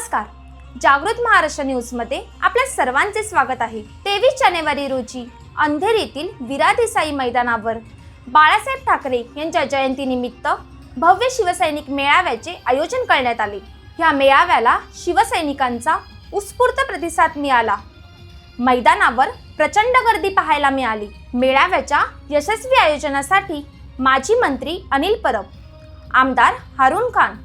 नमस्कार. जागृत महाराष्ट्र न्यूजमध्ये आपल्या सर्वांचे स्वागत आहे. तेवीस जानेवारी रोजी अंधेरीतील विरा देसाई मैदानावर बाळासाहेब ठाकरे यांच्या जयंतीनिमित्त भव्य शिवसैनिक मेळाव्याचे आयोजन करण्यात आले. ह्या मेळाव्याला शिवसैनिकांचा उत्स्फूर्त प्रतिसाद मिळाला. मैदानावर प्रचंड गर्दी पाहायला मिळाली. मेळाव्याच्या यशस्वी आयोजनासाठी माजी मंत्री अनिल परब आमदार हारून खान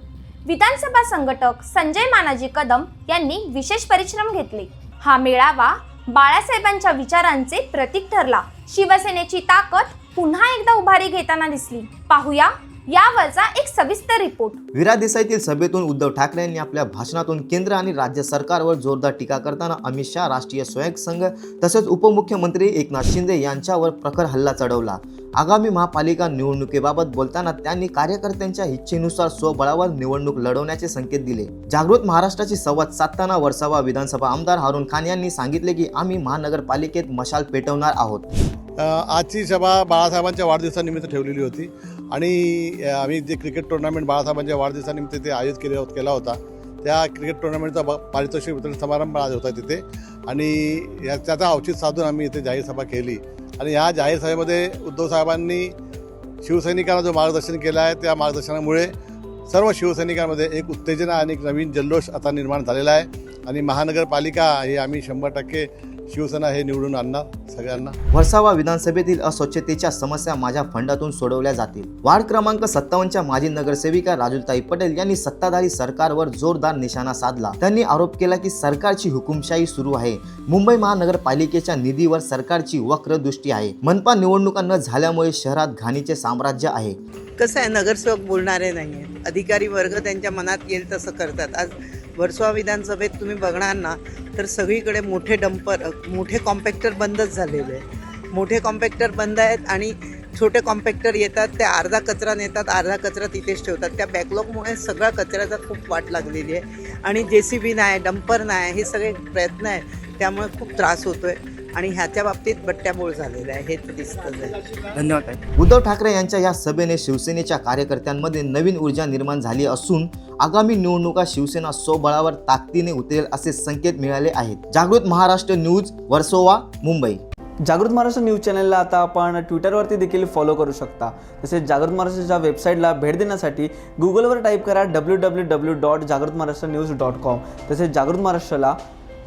विधानसभा संघटक संजय मानाजी कदम यांनी विशेष परिश्रम घेतले. हा मेळावा बाळासाहेबांच्या विचारांचे प्रतीक ठरला. शिवसेनेची ताकद पुन्हा एकदा उभारी घेताना दिसली. पाहूया यावरचा एक सविस्तर रिपोर्ट. विरा देसाईतील सभेतून उद्धव ठाकरे यांनी आपल्या भाषणातून केंद्र आणि राज्य सरकारवर जोरदार टीका करताना अमित शहा राष्ट्रीय स्वयंसेवक संघ तसेच उपमुख्यमंत्री एकनाथ शिंदे यांच्यावर प्रखर हल्ला चढवला. आगामी महापालिका निवडणुकीबाबत बोलताना त्यांनी कार्यकर्त्यांच्या इच्छेनुसार स्वबळावर निवडणूक लढवण्याचे संकेत दिले. जागृत महाराष्ट्राची संवाद साधताना वर्सावा विधानसभा आमदार हारून खान यांनी सांगितले की आम्ही महानगरपालिकेत मशाल पेटवणार आहोत. आजची सभा बाळासाहेबांच्या वाढदिवसानिमित्त ठेवलेली होती. आणि आम्ही जे क्रिकेट टुर्नामेंट बाळासाहेबांच्या वाढदिवसानिमित्त ते आयोजित केले केला होता त्या क्रिकेट टुर्नामेंटचा ब- पारितोषिक वितरण समारंभ आज होता तिथे. आणि या त्याचा औचित साधून आम्ही इथे जाहीर सभा केली. आणि या जाहीर सभेमध्ये उद्धव साहेबांनी शिवसैनिकांना जो मार्गदर्शन केलं आहे त्या मार्गदर्शनामुळे सर्व शिवसैनिकांमध्ये एक उत्तेजना आणि एक नवीन जल्लोष आता निर्माण झालेला आहे. आणि महानगरपालिका हे आम्ही शंभर टक्के शिवसेना हे निवडून आणणार सगळ्यांना. वर्षावा विधानसभेतील अस्वच्छतेच्या समस्या माझ्या फंडातून सोडवल्या जातील. वार्ड क्रमांक सत्तावन्नच्या माजी नगरसेविका राजुलताई पटेल यांनी सत्ताधारी सरकारवर जोरदार निशाणा साधला. त्यांनी आरोप केला की सरकारची हुकुमशाही सुरू आहे. मुंबई महानगरपालिकेच्या निधीवर सरकारची वक्र दृष्टी आहे. मनपा निवडणुका न झाल्यामुळे शहरात घाणीचे साम्राज्य आहे. कसं आहे नगरसेवक बोलणारे नाही अधिकारी वर्ग त्यांच्या मनात येईल तसं करतात. आज वर्सोवा विधानसभेत तुम्ही बघणार ना तर सगळीकडे मोठे डंपर मोठे कॉम्पॅक्टर बंदच झालेले आहे मोठे कॉम्पॅक्टर बंद आहेत आणि छोटे कॉम्पॅक्टर येतात ते अर्धा कचरा नेतात अर्धा कचरा तिथेच ठेवतात. त्या बॅकलॉगमुळे सगळ्या कचऱ्याचा खूप वाट लागलेली आहे. आणि जे सी बी नाही डंपर नाही हे सगळे प्रयत्न आहेत. त्यामुळे खूप त्रास होतो आहे आणि ह्याच्या बाबतीत बट्ट्याबोळ झालेला आहे हेच दिसतं आहे. धन्यवाद उद्धव ठाकरे यांच्या या सभेने शिवसेनेच्या कार्यकर्त्यांमध्ये नवीन ऊर्जा निर्माण झाली असून आगामी निवडणुका शिवसेना स्वबळावर ताकदीने उतरेल असे संकेत मिळाले आहेत. जागृत महाराष्ट्र न्यूज वर्सोवा मुंबई. जागृत महाराष्ट्र न्यूज चॅनलला आता आपण ट्विटरवरती देखील फॉलो करू शकता. तसेच जागृत महाराष्ट्राच्या वेबसाईटला भेट देण्यासाठी गुगलवर टाईप करा डब्ल्यू डब्ल्यू डब्ल्यू डॉट जागृत महाराष्ट्र न्यूज डॉट कॉम तसेच जागृत महाराष्ट्राला